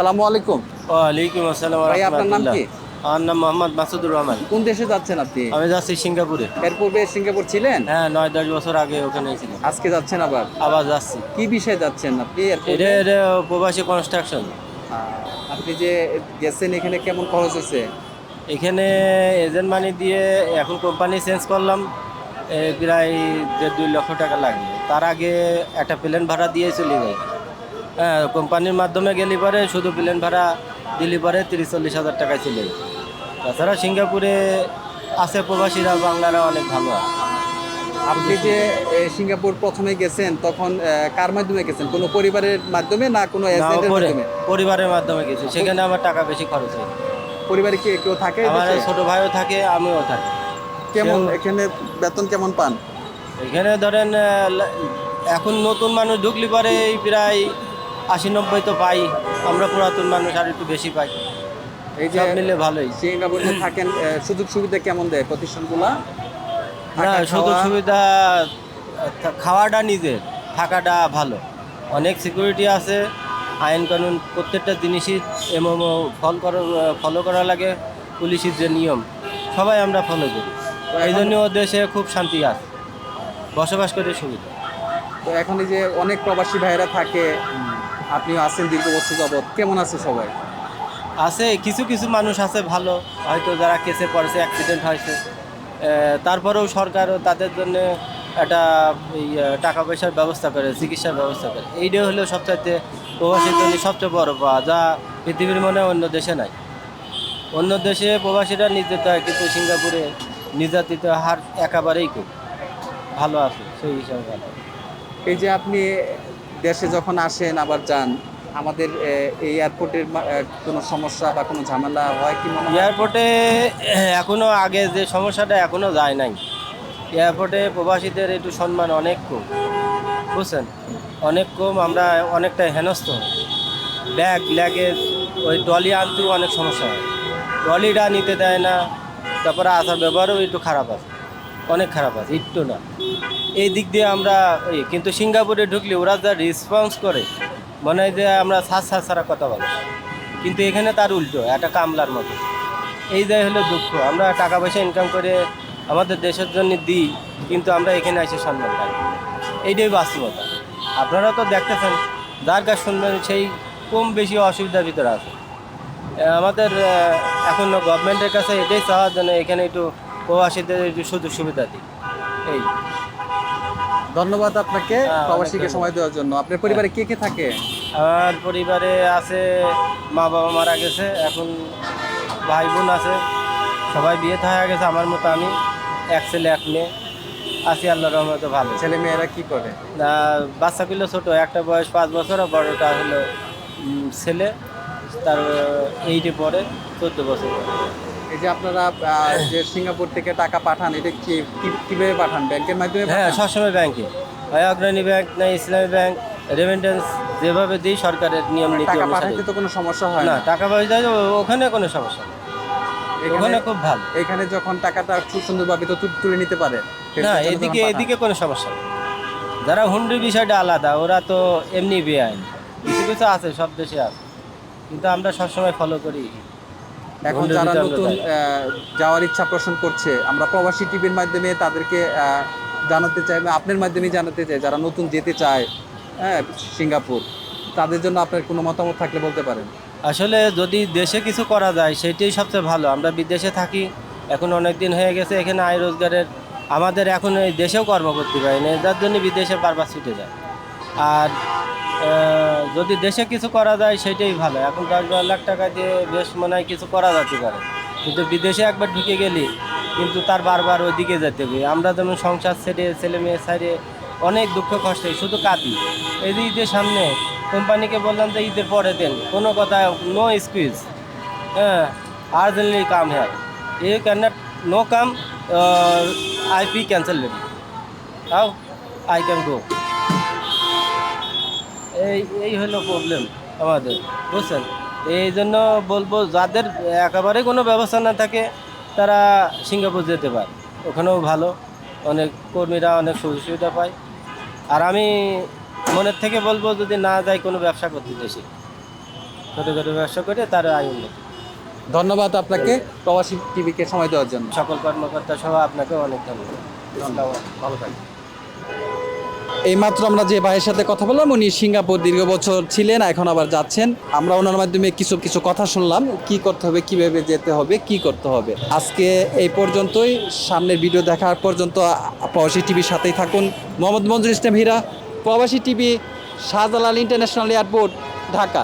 সালামু আলাইকুম। ওয়ালাইকুম আসসালাম ভাই, আপনার নাম কি? আমার নাম মোহাম্মদ মাসুদুর রহমান। কোন দেশে যাচ্ছেন আপনি? আমি যাচ্ছি সিঙ্গাপুরে। এর পূর্বে সিঙ্গাপুর ছিলেন? হ্যাঁ নয় দশ বছর আগে ওখানে ছিলাম। আজকে যাচ্ছেন আবার? আবার যাচ্ছি। কি বিষয়ে যাচ্ছেন আপনি? এর এটা এটা প্রবাসী কনস্ট্রাকশন আপনি যে গেছেন এখানে কেমন খরচ হয়েছে? এখানে এজেন্ট মানি দিয়ে এখন কোম্পানি চেঞ্জ করলাম। প্রায় দেড় দুই লক্ষ টাকা লাগবে। তার আগে একটা প্লেন ভাড়া দিয়ে চলে যাই। হ্যাঁ কোম্পানির মাধ্যমে গেলে পরে শুধু প্লেন ভাড়া দিলে পরে তিরিশ চল্লিশ হাজার টাকায় যায় তাছাড়া সিঙ্গাপুরে আছে প্রবাসীরা বাংলারা অনেক ভালো। আপনি যে সিঙ্গাপুর প্রথমে গেছেন তখন কার মাধ্যমে গেছেন? কোনো পরিবারের মাধ্যমে না কোনো পরিবারের মাধ্যমে গেছি। সেখানে আমার টাকা বেশি খরচ হয়। পরিবারে কি কেউ থাকে আমার? ছোট ভাইও থাকে আমিও থাকি। কেমন এখানে বেতন কেমন পান? এখানে ধরেন এখন নতুন মানুষ ঢুকলি পরে প্রায় আশি নব্বই তো পাই আমরা পুরাতন মানুষ আর একটু বেশি পাই। এই যে মিলে ভালোই। সিঙ্গাপুরে থাকেন সুযোগ সুবিধা কেমন দেয় প্রতিষ্ঠানগুলা? না শুধু সুবিধা খাওয়াটা নিজের থাকাটা ভালো। অনেক সিকিউরিটি আছে আইন কানুন প্রত্যেকটা জিনিসই এমএমও ফল করা ফলো করা লাগে পুলিশের যে নিয়ম সবাই আমরা ফলো করি। এই জন্য দেশে খুব শান্তি আছে বসবাস করে সুবিধা। তো এখন এই যে অনেক প্রবাসী ভাইয়েরা থাকে আপনি আছেন দীর্ঘ বছর যাবৎ। কেমন আছে সবাই? আছে কিছু কিছু মানুষ আছে ভালো। হয়তো যারা কেসে পড়েছে অ্যাক্সিডেন্ট হয়েছে। তারপরেও সরকারও তাদের জন্য একটা টাকা পয়সার ব্যবস্থা করে চিকিৎসার ব্যবস্থা করে। এইটাই হলো সবচাইতে প্রবাসীর জন্য সবচেয়ে বড় পাওয়া যা পৃথিবীর মনে অন্য দেশে নাই। অন্য দেশে প্রবাসীরা নির্যাতিত হয় কিন্তু সিঙ্গাপুরে নির্যাতিত হার একেবারেই খুব ভালো আছে সেই হিসাবে ভালো। এই যে আপনি দেশে যখন আসেন, আবার যান, আমাদের এই এয়ারপোর্টের কোনো সমস্যা বা কোনো ঝামেলা হয় কি মনে এয়ারপোর্টে এখনও আগে যে সমস্যাটা এখনও যায় নাই। এয়ারপোর্টে প্রবাসীদের একটু সম্মান অনেক কম। বুঝছেন? অনেক কম, আমরা অনেকটা হেনস্থ। ব্যাগ ল্যাগেজ ওই ট্রলি আনতেও অনেক সমস্যা হয়। ট্রলিটা নিতে দেয় না, তারপরে আসার ব্যবহারও একটু খারাপ আছে। অনেক খারাপ আছে একটু না। এই দিক দিয়ে আমরা কিন্তু সিঙ্গাপুরে ঢুকলে ওরা যা রেসপন্স করে, মনে হয় যে আমরা সাজ সাজ ছাড়া কথা বলে। কিন্তু এখানে তার উল্টো, একটা কামলার মতো। এই যাই হলো দুঃখ, আমরা টাকা পয়সা ইনকাম করে আমাদের দেশের জন্য দিই, কিন্তু আমরা এখানে এসে সম্মান পাই। এইটাই বাস্তবতা। আপনারা তো দেখতেছেন, যার কাছে শুনবেন সেই কম বেশি অসুবিধার ভিতরে আছে। আমাদের এখন গভর্নমেন্টের কাছে এটাই চাওয়ার জন্য এখানে একটু প্রবাসীদের সুযোগ সুবিধা দিই। এই। ধন্যবাদ আপনাকে হ্যাঁ, প্রবাসীকে সময় দেওয়ার জন্য। আপনার পরিবারে কে কে থাকে? আমার পরিবারে আছে মা বাবা মারা গেছে এখন ভাই বোন আছে সবাই বিয়ে হয়ে গেছে আমার মতো আমি এক ছেলে এক মেয়ে আছি আল্লাহ রহমতে ভালো। ছেলে মেয়েরা কি করে? না বাচ্চাগুলো ছোট একটা বয়স পাঁচ বছর আর বড়টা হলো ছেলে তার এইটে পরে চোদ্দ বছর। এই যে আপনারা যে সিঙ্গাপুর থেকে টাকা পাঠান এটা কি কীভাবে পাঠান? ব্যাংকের মাধ্যমে হ্যাঁ সবসময় ব্যাংকে। হয় অগ্রণী ব্যাংক না ইসলামী ব্যাংক রেমিটেন্স যেভাবে দিই সরকারের নিয়ম নীতি টাকা পাঠাতে তো কোনো সমস্যা হয় না না? টাকা পয়সা ওখানে কোনো সমস্যা নেই। এখানে খুব ভালো। এখানে যখন টাকাটা খুব সুন্দরভাবে তো তুলে নিতে পারে না এদিকে এদিকে কোনো সমস্যা নেই। যারা হুন্ডির বিষয়টা আলাদা ওরা তো এমনি বেআইন। কিছু কিছু আছে সব দেশে আছে। কিন্তু আমরা সবসময় ফলো করি। এখন যারা নতুন যাওয়ার ইচ্ছা পোষণ করছে আমরা প্রবাসী টিভির মাধ্যমে তাদেরকে জানাতে চাই আপনার মাধ্যমে জানাতে চাই যারা নতুন যেতে চায় হ্যাঁ সিঙ্গাপুর তাদের জন্য আপনার কোনো মতামত থাকলে বলতে পারেন। আসলে যদি দেশে কিছু করা যায় সেটাই সবচেয়ে ভালো। আমরা বিদেশে থাকি এখন অনেক দিন হয়ে গেছে এখানে আয় রোজগারের আমাদের এখন এই দেশেও কর্ম করতে পারি না যার জন্য বিদেশে বারবার ছুটে যায়। আর যদি দেশে কিছু করা যায় সেটাই ভালো। এখন দশ বারো লাখ টাকা দিয়ে বেশ মনে হয় কিছু করা যেতে পারে। কিন্তু বিদেশে একবার ঢুকে গেলি, কিন্তু তার বারবার ওইদিকে যেতে হবে। আমরা যেমন সংসার ছেড়ে, ছেলে মেয়ে ছেড়ে, অনেক দুঃখ কষ্টে, শুধু কাঁদি। এই যে ঈদের সামনে কোম্পানিকে বললাম যে ঈদের পরে দেন, কোনো কথা নো স্কুইজ হ্যাঁ আর্জেন্টলি কাম হ্যাঁ a can no come I P cancel lady how I can go এই এই হলো প্রবলেম আমাদের বুঝছেন? এই জন্য বলব যাদের একেবারে কোনো ব্যবস্থা না থাকে তারা সিঙ্গাপুর যেতে পারে। ওখানেও ভালো অনেক কর্মীরা অনেক সুযোগ সুবিধা পায়। আর আমি মনের থেকে বলব যদি না যাই কোনো ব্যবসা করতে দেশে। ছোটো ছোটো ব্যবসা করে তার আয় উন্নতি। ধন্যবাদ আপনাকে। প্রবাসী টিভিকে সময় দেওয়ার জন্য। সকল কর্মকর্তা সহ আপনাকে অনেক ধন্যবাদ। ভালো থাকবেন। এইমাত্র আমরা যে ভাইয়ের সাথে কথা বললাম, উনি সিঙ্গাপুর দীর্ঘ বছর ছিলেন, এখন আবার যাচ্ছেন। আমরা ওনার মাধ্যমে কিছু কিছু কথা শুনলাম, কি করতে হবে, কীভাবে যেতে হবে, কি করতে হবে। আজকে এই পর্যন্তই, সামনের ভিডিও দেখার পর্যন্ত প্রবাসী টিভির সাথেই থাকুন। মোহাম্মদ মঞ্জুর ইসলাম হীরা, প্রবাসী TV, Shahjalal international airport, Dhaka.